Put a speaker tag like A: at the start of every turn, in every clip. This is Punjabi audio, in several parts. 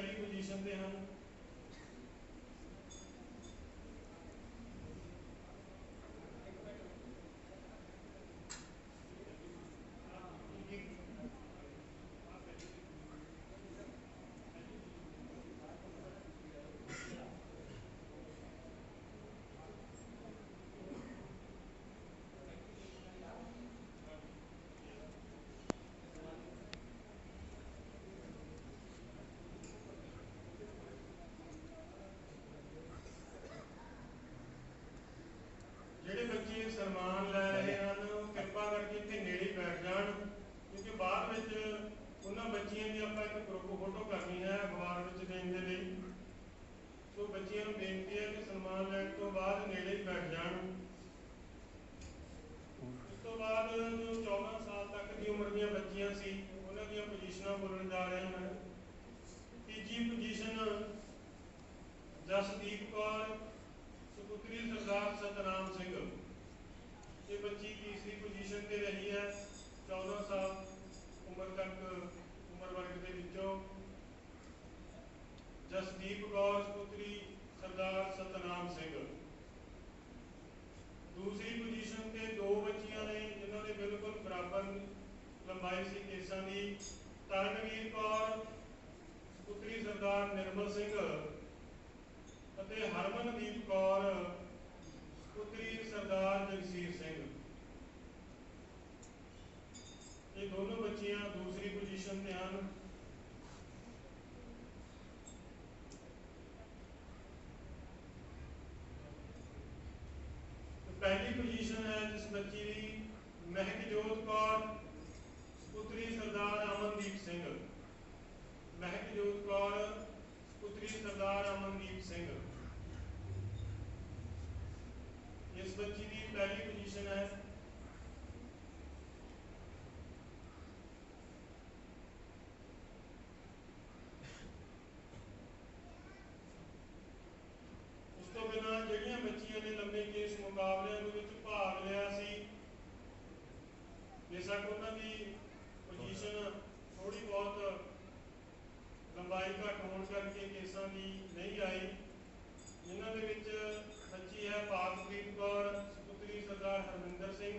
A: ਪਹਿਲੀ ਪੋਜੀਸ਼ਨ ਤੇ ਹਨ ਜਿਹੜੇ ਬੱਚੇ ਸਨਮਾਨ ਲੈ ਰਹੇ ਹਨ ਉਹ ਕਿਰਪਾ ਕਰਕੇ ਇੱਥੇ ਨੇੜੇ ਹੀ ਬੈਠ ਜਾਣ ਕਿਉਂਕਿ ਬਾਅਦ ਵਿੱਚ ਉਹਨਾਂ ਬੱਚੀਆਂ ਦੀ ਆਪਾਂ ਇੱਕ ਗਰੁੱਪ ਫੋਟੋ ਕਰਨੀ ਹੈ ਅਖਬਾਰ ਵਿੱਚ ਦੇਣ ਦੇ ਲਈ ਸੋ ਬੱਚਿਆਂ ਨੂੰ ਬੇਨਤੀ ਹੈ ਕਿ ਸਨਮਾਨ ਲੈਣ ਤੋਂ ਬਾਅਦ ਨੇੜੇ ਹੀ ਬੈਠ ਜਾਣ ਉਸ ਤੋਂ ਬਾਅਦ ਜੋ 14 ਸਾਲ ਤੱਕ ਦੀ ਉਮਰ ਦੀਆਂ ਬੱਚੀਆਂ ਸੀ ਉਹਨਾਂ ਦੀਆਂ ਪੋਜੀਸ਼ਨਾਂ ਬੋਲਣ ਜਾ ਰਹੇ ਹਾਂ ਤੀਜੀ ਪੋਜੀਸ਼ਨ ਜਸਦੀਪ ਕੌਰ ਸੁਪੁੱਤਰੀ ਸਰਦਾਰ ਸਤਨਾਮ ਸਿੰਘ। ਇਹ ਬੱਚੀ ਤੀਸਰੀ ਪੋਜੀਸ਼ਨ ਤੇ ਰਹੀ ਹੈ 14 ਸਾਲ ਉਮਰ ਤੱਕ, ਉਮਰ ਵਰਗ ਦੇ ਵਿੱਚੋਂ। ਜਸਦੀਪ ਕੌਰ ਸੁਪੁੱਤਰੀ ਸਰਦਾਰ ਸਤਨਾਮ ਸਿੰਘ। ਦੂਸਰੀ ਪੋਜੀਸ਼ਨ ਤੇ ਦੋ ਬੱਚੀਆਂ ਨੇ, ਜਿਨ੍ਹਾਂ ਨੇ ਬਿਲਕੁਲ ਬਰਾਬਰ ਲੰਬਾਈ ਸੀ ਕੇਸਾਂ ਦੀ। ਤਰਨਵੀਰ ਕੌਰ ਪੁੱਤਰੀ ਸਰਦਾਰ ਨਿਰਮਲ ਸਿੰਘ ਅਤੇ ਹਰਮਨਦੀਪ ਕੌਰ ਪੁੱਤਰੀ ਸਰਦਾਰ ਜਗਸੀਰ ਸਿੰਘ ਇਹ ਦੋਨੋਂ ਬੱਚੀਆਂ ਦੂਸਰੀ ਪੋਜੀਸ਼ਨ ਤੇ ਹਨ ਤੇ ਪਹਿਲੀ ਪੋਜੀਸ਼ਨ ਹੈ ਜਿਸ ਬੱਚੀ ਦੀ ਮਹਿਕਜੋਤ ਕੌਰ ਪੁੱਤਰੀ ਸਰਦਾਰ ਅਮਨਦੀਪ ਸਿੰਘ ਮਹਿਕਜੋਤ ਕੌਰ ਪੁੱਤਰੀ ਸਰਦਾਰ ਅਮਨਦੀਪ ਸਿੰਘ ਇਸ ਬੱਚੀ ਦੀ ਪਹਿਲੀ ਪੋਜੀਸ਼ਨ ਹੈ ਉਸ ਤੋਂ ਬਿਨਾਂ ਜਿਹੜੀਆਂ ਬੱਚੀਆਂ ਨੇ ਲੰਬੇ ਕੇਸ ਮੁਕਾਬਲਿਆਂ ਦੇ ਵਿੱਚ ਭਾਗ ਲਿਆ ਸੀ ਬੇਸ਼ੱਕ ਉਹਨਾਂ ਦੀ ਪੋਜੀਸ਼ਨ ਥੋੜੀ ਬਹੁਤ ਲੰਬਾਈ ਘੱਟ ਹੋਣ ਕਰਕੇ ਕੇਸਾਂ ਦੀ ਨਹੀਂ ਆਈ। ਜਿਨ੍ਹਾਂ ਦੇ ਵਿੱਚ ਸੱਚੀ ਹੈ ਪਾਕਪ੍ਰੀਤ ਕੌਰ, ਸੁਪੁੱਤਰੀ ਸਰਦਾਰ ਹਰਮਿੰਦਰ ਸਿੰਘ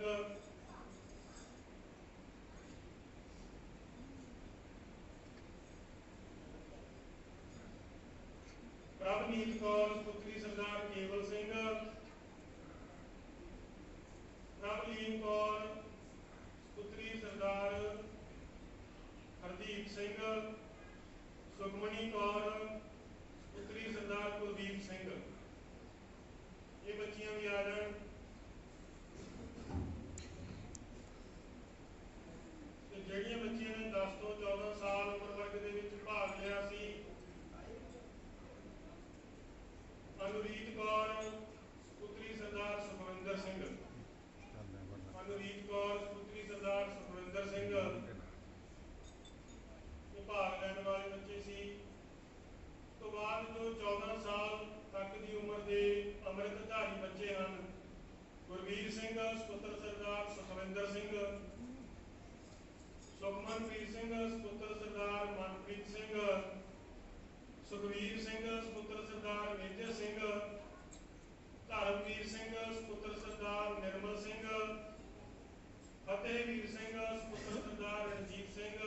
A: ਪ੍ਰਭਨੀਤ ਕੌਰ ਸੁਪੁੱਤਰੀ ਸਰਦਾਰ ਕੇਵਲ ਸਿੰਘ ਪ੍ਰਭਲੀਨ ਕੌਰ ਸੁਪੁੱਤਰੀ ਸਰਦਾਰ ਹਰਦੀਪ ਸਿੰਘ ਸੁਖਮਣੀ ਕੌਰ ਪੁੱਤਰੀ ਸਰਦਾਰ ਕੁਲਦੀਪ ਸਿੰਘ ਇਹ ਬੱਚੀਆਂ ਵੀ ਆ ਜਾਣ ਤੇ ਜਿਹੜੀਆਂ ਬੱਚੀਆਂ ਨੇ 10 ਤੋਂ 14 ਸਾਲ ਉਮਰ ਵਰਗ ਦੇ ਵਿੱਚ ਭਾਗ ਲਿਆ ਸੀ ਅਨੁਰੀਤ ਕੌਰ ਪੁੱਤਰੀ ਸਰਦਾਰ ਸੁਖਵਿੰਦਰ ਸਿੰਘ ਅਨੁਰੀਤ ਕੌਰ ਪੁੱਤਰੀ ਸਰਦਾਰ ਸੁਖਵਿੰਦਰ ਸਿੰਘ ਇਹ ਭਾਗ ਲੈਣ ਵਾਲੇ ਬੱਚੇ ਸੀ ਤੋਂ 14 ਸਾਲ ਤੱਕ ਦੀ ਉਮਰ ਦੇ ਅੰਮ੍ਰਿਤਧਾਰੀ ਬੱਚੇ ਹਨ। ਗੁਰਵੀਰ ਸਿੰਘ ਸੁਪੁੱਤਰ ਸਰਦਾਰ ਸੁਖਵਿੰਦਰ ਸਿੰਘ, ਸੁਖਮਨਪ੍ਰੀਤ ਸਿੰਘ ਸੁਪੁੱਤਰ ਸਰਦਾਰ ਮਨਪ੍ਰੀਤ ਸਿੰਘ ਸੁਖਵੀਰ ਸਿੰਘ ਸੁਪੁੱਤਰ ਸਰਦਾਰ ਮੇਜਰ ਸਿੰਘ ਧਰਮਵੀਰ ਸਿੰਘ ਸੁਪੁੱਤਰ ਸਰਦਾਰ ਨਿਰਮਲ ਸਿੰਘ ਫਤਿਹਵੀਰ ਸਿੰਘ ਸੁਪੁੱਤਰ ਸਰਦਾਰ ਰਣਜੀਤ ਸਿੰਘ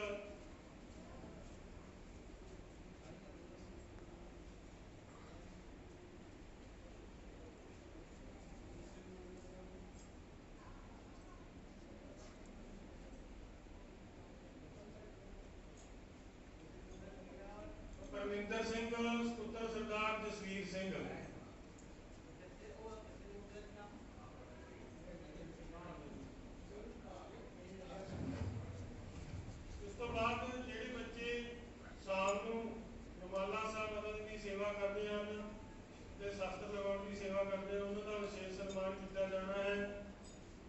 A: ਪਰਮਿੰਦਰ ਸਿੰਘ ਸੁਪੁੱਤਰ ਸਰਦਾਰ ਜਸਵੀਰ ਸਿੰਘ ਇਸ ਤੋਂ ਬਾਅਦ ਜਿਹੜੇ ਬੱਚੇ ਸ਼ਾਮ ਨੂੰ ਰੁਮਾਲਾ ਸਾਹਿਬ ਮਦਦ ਦੀ ਸੇਵਾ ਕਰਦੇ ਹਨ ਤੇ ਸ਼ਸਤਰ ਲਗਾਉਣ ਦੀ ਸੇਵਾ ਕਰਦੇ ਹਨ ਉਹਨਾਂ ਦਾ ਵਿਸ਼ੇਸ਼ ਸਨਮਾਨ ਕੀਤਾ ਜਾਣਾ ਹੈ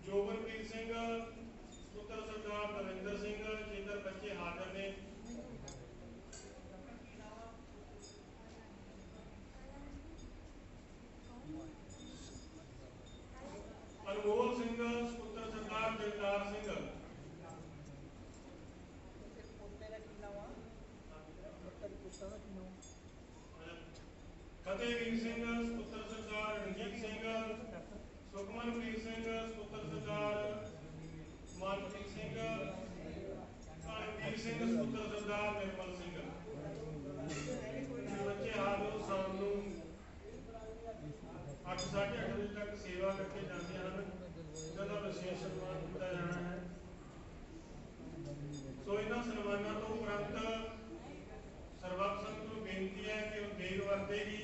A: ਜੋਗਨਪ੍ਰੀਤ ਸਿੰਘ ਪੁੱਤਰ ਸਰਦਾਰ ਨਰਿੰਦਰ ਸਿੰਘ ਜੇਕਰ ਬੱਚੇ ਹਾਜ਼ਰ ਨੇ ਅਨਮੋਲ ਸਿੰਘ ਜਗਤਾਰ ਸਿੰਘ।
B: ਪੁੱਤਰ ਪੁੱਤਾਂ ਦਾ ਕੀ ਨਾਮ
A: ਫਤਿਹਵੀਰ ਸਿੰਘ बांधेगी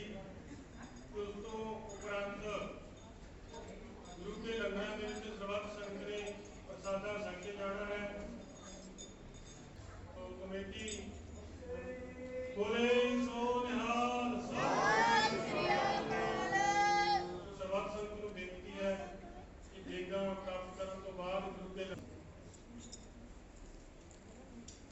A: दोस्तों उपरांत योग्य लग्नाविरुद्ध जबाब संघने सादर सांगले जाणार आहे तो कमिटी बोले